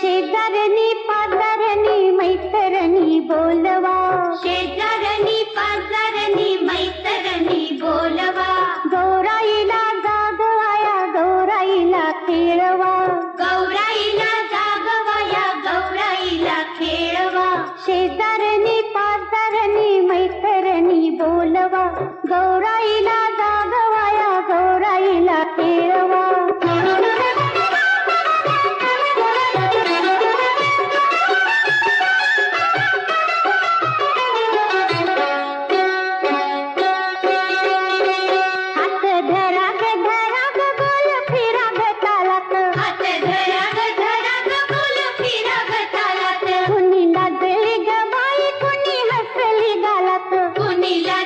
शेजारणी पाजारणी मैत्रणी बोलवा. शेजारणी पाजारणी मैत्रणी बोलवा. गौराईला जागवाया गौराईला खेळवा. गौराईला जागवाया गौराईला खेळवा. शेजारी Milan.